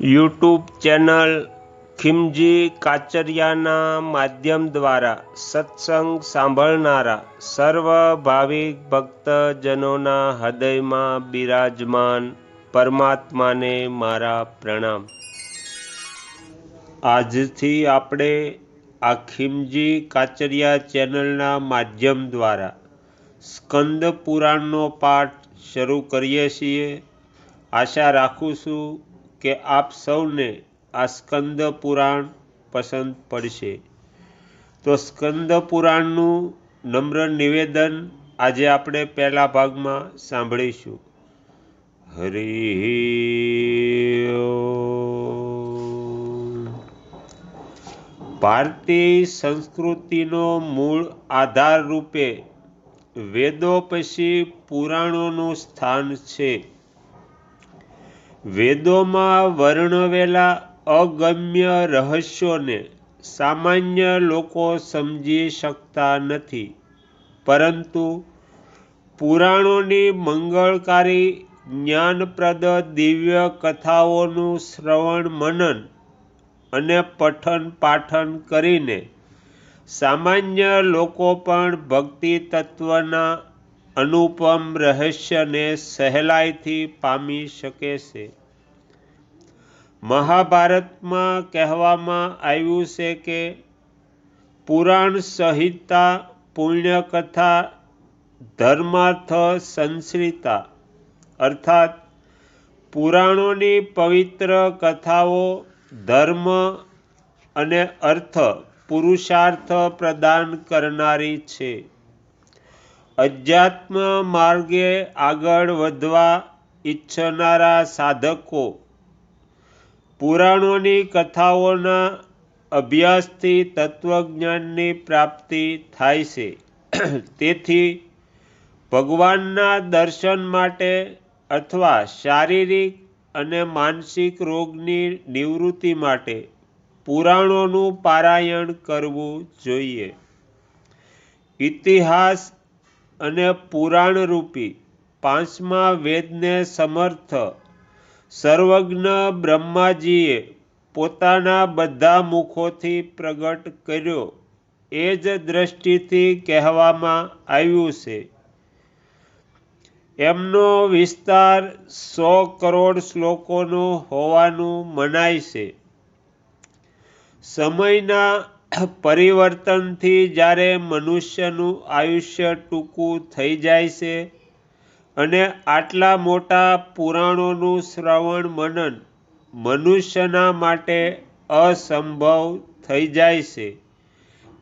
YouTube channel ખિમજી કાચરિયાના માધ્યમ દ્વારા સત્સંગ સાંભળનારા સર્વ ભાવિક ભક્તજનોના હૃદયમાં બિરાજમાન પરમાત્માને મારા પ્રણામ. આજથી આપણે આ ખિમજી કાચરિયા ચેનલના માધ્યમ દ્વારા સ્કંદ પુરાણનો પાઠ શરૂ કરીએ છીએ. આશા રાખું છું કે આપ સૌને આ સ્કંદ પુરાણ પસંદ પડશે. તો સ્કંદ પુરાણનું નમ્ર નિવેદન આજે આપણે પહેલા ભાગમાં સાંભળીશું. હરિ ભારતીય સંસ્કૃતિનો મૂળ આધાર રૂપે વેદો પછી પુરાણોનું સ્થાન છે. વેદોમાં વર્ણવેલા અગમ્ય રહસ્યોને સામાન્ય લોકો સમજી શકતા નથી. પરંતુ પુરાણોની મંગળકારી જ્ઞાનપ્રદ દિવ્ય કથાઓનું શ્રવણ, મનન અને પઠન પાઠન કરીને સામાન્ય લોકો પણ ભક્તિ તત્વના અનુપમ રહસ્યને સહેલાઈથી પામી શકે છે. મહાભારતમાં કહેવામાં આવ્યું છે કે પુરાણ સંહિતા પુણ્યકથા ધર્માર્થ સંશ્રિતા, અર્થાત પુરાણોની પવિત્ર કથાઓ ધર્મ અને અર્થ પુરુષાર્થ પ્રદાન કરનારી છે. અધ્યાત્મ માર્ગે આગળ વધવા ઈચ્છનારા સાધકો પુરાણોની કથાઓના અભ્યાસથી તત્વજ્ઞાનની પ્રાપ્તિ થાય છે. તેથી ભગવાનના દર્શન માટે અથવા શારીરિક અને માનસિક રોગની નિવૃત્તિ માટે પુરાણોનું પારાયણ કરવું જોઈએ. ઇતિહાસ અને પુરાણરૂપી પાંચમા વેદને સમર્થ સર્વજ્ઞ બ્રહ્માજીએ પોતાના બધા મુખોથી પ્રગટ કર્યો. એ જ દ્રષ્ટિથી કહેવામાં આવ્યું છે. એમનો વિસ્તાર સો કરોડ શ્લોકોનો હોવાનું મનાય છે. સમયના પરિવર્તનથી જ્યારે મનુષ્યનું આયુષ્ય ટૂંકું થઈ જાય છે અને આટલા મોટા પુરાણોનું શ્રવણ મનન મનુષ્યના માટે અસંભવ થઈ જાય છે.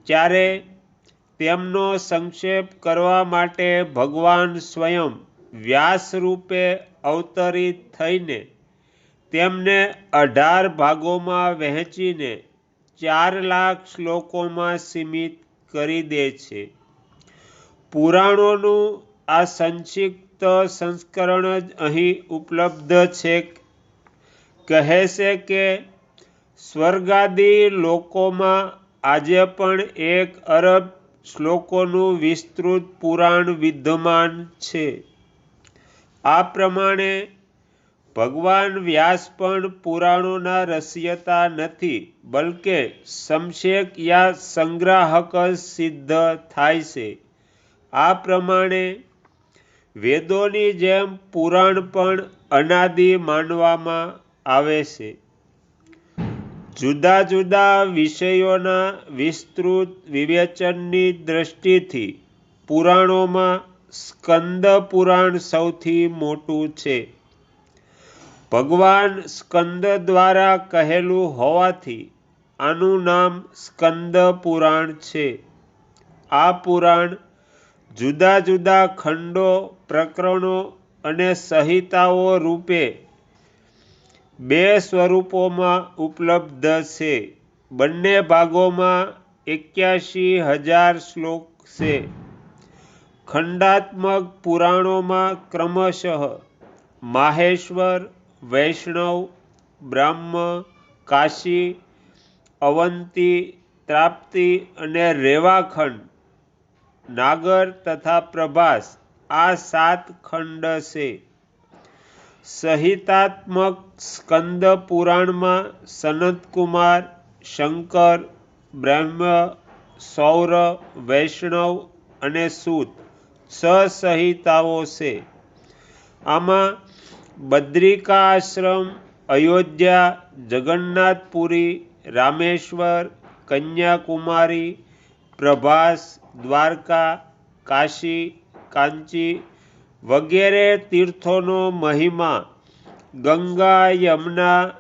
ત્યારે તેમનો સંક્ષેપ કરવા માટે ભગવાન સ્વયં વ્યાસ રૂપે અવતરિત થઈને તેમને અઢાર ભાગોમાં વહેંચીને ચાર લાખ શ્લોકોમાં સીમિત કરી દે છે. પુરાણોનું આ સંક્ષિપ્ત સંસ્કરણ જ અહીં ઉપલબ્ધ છે. કહે છે કે, સ્વર્ગાદી લોકોમાં આજે પણ એક અરબ શ્લોકોનું વિસ્તૃત પુરાણ વિદ્યમાન છે. આ પ્રમાણે, ભગવાન વ્યાસ પણ પુરાણોના રસિયતા નથી, બલકે સમશેક યા સંગ્રાહક સિદ્ધ થાય છે. આ પ્રમાણે વેદોની જેમ પુરાણ પણ અનાદિ માનવામાં આવે છે. જુદા જુદા વિષયોના વિસ્તૃત વિવેચનની દ્રષ્ટિથી પુરાણોમાં સ્કંદ પુરાણ સૌથી મોટું છે. ભગવાન સ્કંદ દ્વારા કહેલું હોવાથી આનું નામ સ્કંદ પુરાણ છે. આ પુરાણ જુદા જુદા ખંડો, પ્રકરણો અને સંહિતાઓ રૂપે બે સ્વરૂપોમાં ઉપલબ્ધ છે. બંને ભાગોમાં એક્યાસી હજાર શ્લોક છે. ખંડાત્મક પુરાણોમાં ક્રમશઃ માહેશ્વર, વૈષ્ણવ, બ્રહ્મ, કાશી, અવંતી, ત્રાપ્તિ અને રેવાખંડ નાગર તથા પ્રભાસ આ સાત ખંડ છે. સહિતાત્મક સ્કંદ પુરાણમાં સનતકુમાર, શંકર, બ્રહ્મ, સૌર, વૈષ્ણવ અને સૂત છ સંહિતાઓ છે. આમાં બદ્રિકા આશ્રમ, અયોધ્યા, જગન્નાથપુરી, રામેશ્વર, કન્યાકુમારી, પ્રભાસ દ્વારકા, કાશી, કાંચી વગેરે તીર્થોનો મહિમા ગંગા, યમુના,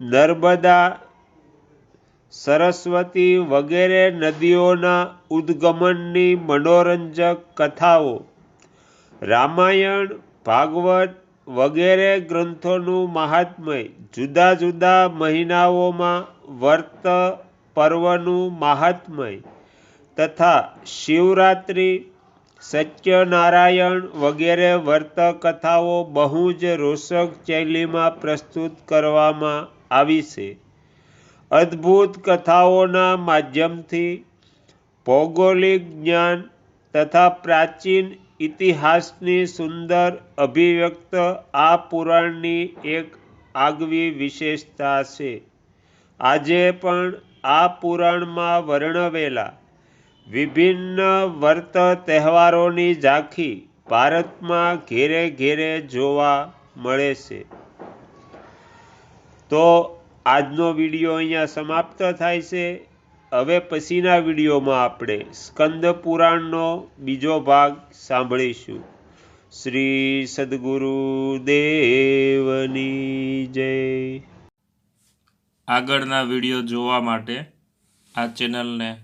નર્મદા, સરસ્વતી વગેરે નદીઓના ઉદ્ગમનની મનોરંજક કથાઓ. રામાયણ, ભાગવત વગેરે ગ્રંથોનું મહાત્મય જુદા જુદા મહિનાઓમાં વર્ત પર્વનું મહાત્મય તથા શિવરાત્રિ, સત્યનારાયણ વગેરે વર્ત કથાઓ બહુ જ રોષક શૈલીમાં પ્રસ્તુત કરવામાં આવી છે. અદ્ભુત કથાઓના માધ્યમથી ભૌગોલિક જ્ઞાન તથા પ્રાચીન ઇતિહાસની સુંદર અભિવ્યક્ત આ પુરાણની એક આગવી વિશેષતા છે. આજે પણ આ પુરાણમાં વર્ણવેલા વિભિન્ન વર્ત તહેવારોની ઝાંખી ભારતમાં ઘેરે ઘેરે જોવા મળે છે. તો આજનો વીડિયો અહીંયા સમાપ્ત થાય છે. હવે પછીના વિડીયોમાં આપણે સ્કંદ પુરાણનો બીજો ભાગ સાંભળીશું. શ્રી સદગુરુ દેવની જય. આગળના વીડિયો જોવા માટે આ ચેનલને